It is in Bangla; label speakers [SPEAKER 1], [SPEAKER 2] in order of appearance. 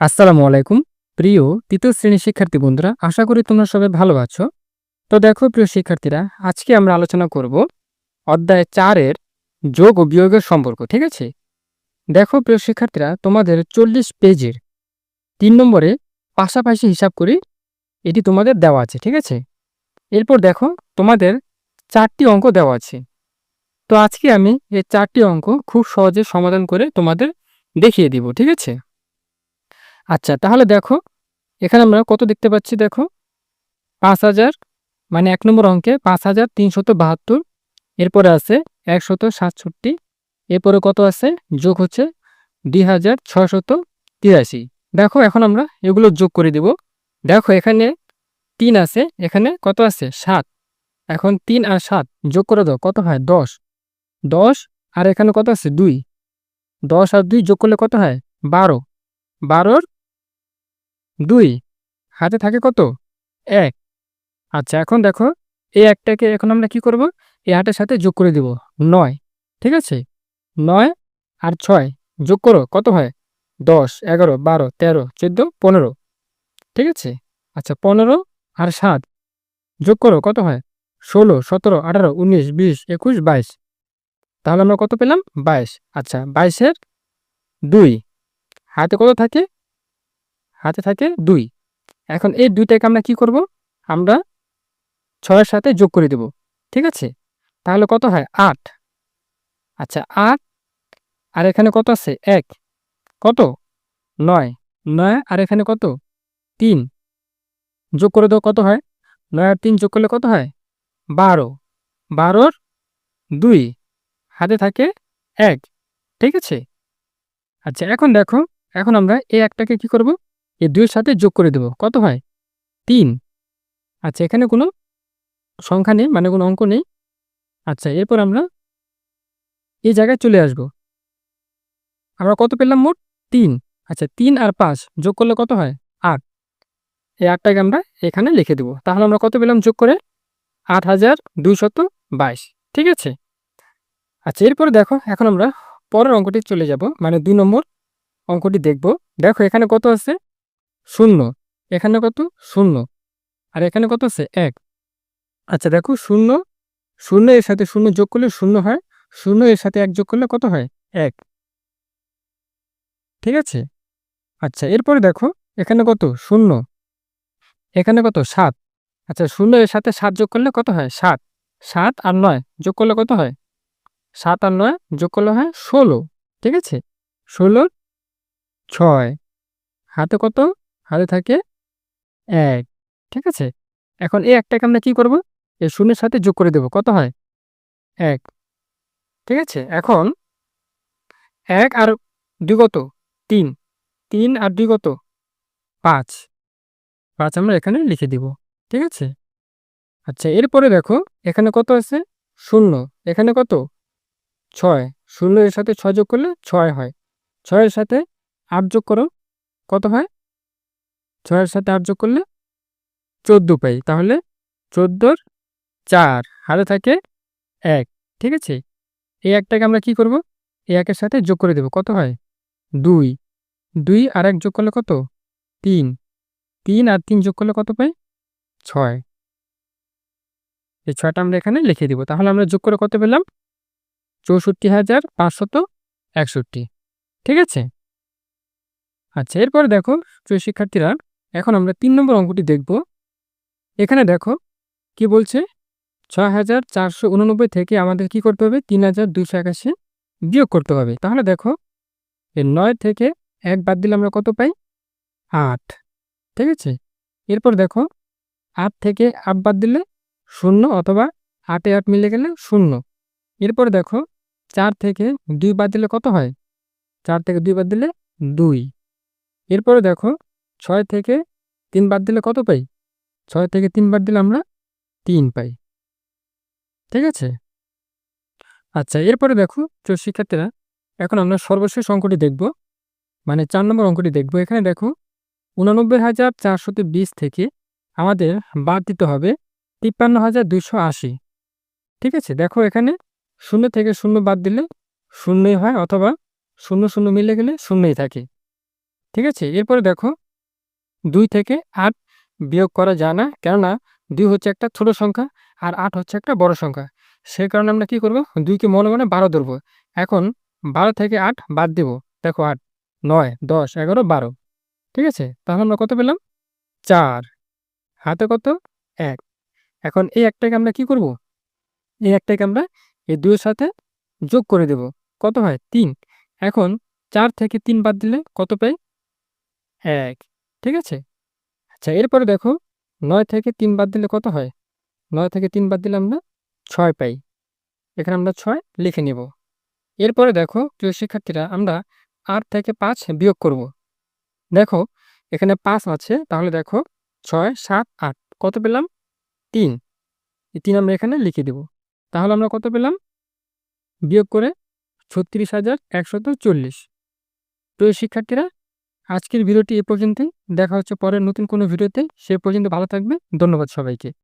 [SPEAKER 1] আসসালামু আলাইকুম। প্রিয় তৃতীয় শ্রেণির শিক্ষার্থী বন্ধুরা, আশা করি তোমরা সবাই ভালো আছো। তো দেখো, প্রিয় শিক্ষার্থীরা, আজকে আমরা আলোচনা করব অধ্যায় চারের যোগ ও বিয়োগের সম্পর্ক, ঠিক আছে? দেখো, প্রিয় শিক্ষার্থীরা, তোমাদের চল্লিশ পেজের তিন নম্বরে পাশাপাশি হিসাব করি এটি তোমাদের দেওয়া আছে, ঠিক আছে? এরপর দেখো, তোমাদের চারটি অঙ্ক দেওয়া আছে। তো আজকে আমি এই চারটি অঙ্ক খুব সহজে সমাধান করে তোমাদের দেখিয়ে দিব, ঠিক আছে? আচ্ছা তাহলে দেখো, এখানে আমরা কত দেখতে পাচ্ছি দেখো? পাঁচ হাজার মানে এক নম্বর অঙ্কে পাঁচ হাজার তিনশত বাহাত্তর, এরপরে আছে একশত সাতষট্টি, এরপরে কত আছে? যোগ হচ্ছে দুই হাজার ছশত তিরাশি। দেখো, এখন আমরা এগুলো যোগ করে দিব। দেখো, এখানে তিন আছে, এখানে কত আছে? সাত। এখন তিন আর সাত যোগ করে দাও, কত হয়? দশ। দশ, আর এখানে কত আছে? দুই। দশ আর দুই যোগ করলে কত হয়? বারো। বারোর দুই। হাতে থাকে কত? এক। আচ্ছা এখন দেখো, এই একটাকে এখন আমরা কি করব? এই হাতের সাথে যোগ করে দিব। নয়। ঠিক আছে? নয় আর ছয় যোগ করো, কত হয়? দশ, এগারো, বারো, তেরো, চোদ্দ, পনেরো। ঠিক আছে? আচ্ছা পনেরো আর সাত যোগ করো, কত হয়? ষোলো, সতেরো, আঠারো, উনিশ, বিশ, একুশ, বাইশ। তাহলে আমরা কত পেলাম? বাইশ। আচ্ছা বাইশের দুই। হাতে কত থাকে? হাতে থাকে দুই। এখন এই দুইটাকে আমরা কি করব? আমরা ছয়ের সাথে যোগ করে দেব, ঠিক আছে? তাহলে কত হয়? আট। আচ্ছা আট। আর এখানে কত আছে? এক। কত? নয়। নয়, আর এখানে কত? তিন। যোগ করে দেবো কত হয়? নয় আর তিন যোগ করলে কত হয়? বারো। বারোর দুই। হাতে থাকে এক, ঠিক আছে? আচ্ছা এখন দেখো, এখন আমরা এই একটাকে কি করব? এই দুইয়ের সাথে যোগ করে দেব। কত হয়? তিন। আচ্ছা এখানে কোনো সংখ্যা নেই মানে কোনো অঙ্ক নেই। আচ্ছা এরপর আমরা এই জায়গায় চলে আসব। আমরা কত পেলাম মোট? তিন। আচ্ছা তিন আর পাঁচ যোগ করলে কত হয়? আট। এই আটটাকে আমরা এখানে লিখে দেব। তাহলে আমরা কত পেলাম যোগ করে? আট হাজার দুইশত বাইশ। ঠিক আছে? আচ্ছা এরপরে দেখো, এখন আমরা পরের অঙ্কটি চলে যাব। মানে দুই নম্বর অঙ্কটি দেখব। দেখো, এখানে কত আছে? শূন্য। এখানে কত? শূন্য। আর এখানে কত আছে? এক। আচ্ছা দেখো, শূন্য শূন্য এর সাথে শূন্য যোগ করলে শূন্য হয়, শূন্য এর সাথে এক যোগ করলে কত হয়? এক। ঠিক আছে? আচ্ছা এরপরে দেখো, এখানে কত? শূন্য। এখানে কত? সাত। আচ্ছা শূন্য এর সাথে সাত যোগ করলে কত হয়? সাত। সাত আর নয় যোগ করলে কত হয়? সাত আর নয় যোগ করলে হয় ষোলো। ঠিক আছে? ষোলোর ছয়। হাতে কত? হাতে থাকে এক, ঠিক আছে? এখন এই একটাকে আমরা কি করব? এই শূন্যের সাথে যোগ করে দেব, কত হয়? এক, ঠিক আছে? এখন এক আর দুই কত? তিন তিন আর দুই কত? পাঁচ পাঁচ আমরা এখানে লিখে দিব, ঠিক আছে? আচ্ছা এরপরে দেখো, এখানে কত আছে? শূন্য, এখানে কত? ছয় শূন্য এর সাথে ছয় যোগ করলে ছয় হয়, ছয়ের সাথে আট যোগ করো, কত হয়? ছয়ের সাথে আট যোগ করলে চোদ্দ পাই। তাহলে চোদ্দোর চার হাতে থাকে এক, ঠিক আছে? এই একটাকে আমরা কি করব? এই একের সাথে যোগ করে দেব। কত হয়? দুই। দুই আর এক যোগ করলে কত? তিন। তিন আর তিন যোগ করলে কত পাই? ছয়। এই ছয়টা আমরা এখানে লিখে দিব। তাহলে আমরা যোগ করে কত পেলাম? চৌষট্টি হাজার পাঁচশত একষট্টি। ঠিক আছে? আচ্ছা এরপরে দেখো, প্রিয় শিক্ষার্থীরা এখন আমরা তিন নম্বর অঙ্কটি দেখব। এখানে দেখো, কি বলছে? ছয় হাজার চারশো উননব্বই থেকে আমাদের কি করতে হবে? তিন হাজার দুশো একাশি বিয়োগ করতে হবে। তাহলে দেখো, এর নয় থেকে এক বাদ দিলে আমরা কত পাই? আট। ঠিক আছে? এরপর দেখো, আট থেকে আট বাদ দিলে শূন্য অথবা আটে আট মিলে গেলে শূন্য। এরপর দেখো, চার থেকে দুই বাদ দিলে কত হয়? চার থেকে দুই বাদ দিলে দুই। এরপরে দেখো ছয় থেকে তিন বাদ দিলে কত পাই? ছয় থেকে তিন বাদ দিলে আমরা তিন পাই। ঠিক আছে? আচ্ছা এরপরে দেখো তো শিক্ষার্থীরা, এখন আমরা সর্বশেষ অঙ্কটি দেখব। মানে চার নম্বর অঙ্কটি দেখব। এখানে দেখো, উনানব্বই হাজার চারশত বিশ থেকে আমাদের বাদ দিতে হবে তিপ্পান্ন হাজার দুইশো আশি। ঠিক আছে? দেখো এখানে শূন্য থেকে শূন্য বাদ দিলে শূন্যই হয় অথবা শূন্য শূন্য মিলে গেলে শূন্যই থাকে। ঠিক আছে? এরপরে দেখো দুই থেকে আট বিয়োগ করা যায় না। কেননা দুই হচ্ছে একটা ছোট সংখ্যা আর আট হচ্ছে একটা বড় সংখ্যা। সে কারণে আমরা কি করব? দুইকে মনে মনে বারো ধরবো। এখন বারো থেকে আট বাদ দেব। দেখো আট, নয়, দশ, এগারো, বারো। ঠিক আছে? তাহলে আমরা কত পেলাম? চার। হাতে কত? এক। এখন এই একটাকে আমরা কি করব? এই একটাকে আমরা এই দুইয়ের সাথে যোগ করে দেব। কত হয়? তিন। এখন চার থেকে তিন বাদ দিলে কত পাই? এক। ঠিক আছে? আচ্ছা এরপরে দেখো, নয় থেকে তিন বাদ দিলে কত হয়? নয় থেকে তিন বাদ দিলে আমরা ছয় পাই। এখানে আমরা ছয় লিখে নেব। এরপরে দেখো, প্রিয় শিক্ষার্থীরা, আমরা আট থেকে পাঁচ বিয়োগ করব। দেখো, এখানে পাঁচ আছে, তাহলে দেখো, ছয়, সাত, আট, কত পেলাম? তিন। এই তিন আমরা এখানে লিখে দেব। তাহলে আমরা কত পেলাম? বিয়োগ করে ছত্রিশ হাজার একশত চল্লিশ। প্রিয় শিক্ষার্থীরা আজকের ভিডিওটি এ পর্যন্তই। দেখা হচ্ছে পরের নতুন কোনো ভিডিওতে। সে পর্যন্ত ভালো থাকবে ধন্যবাদ সবাইকে।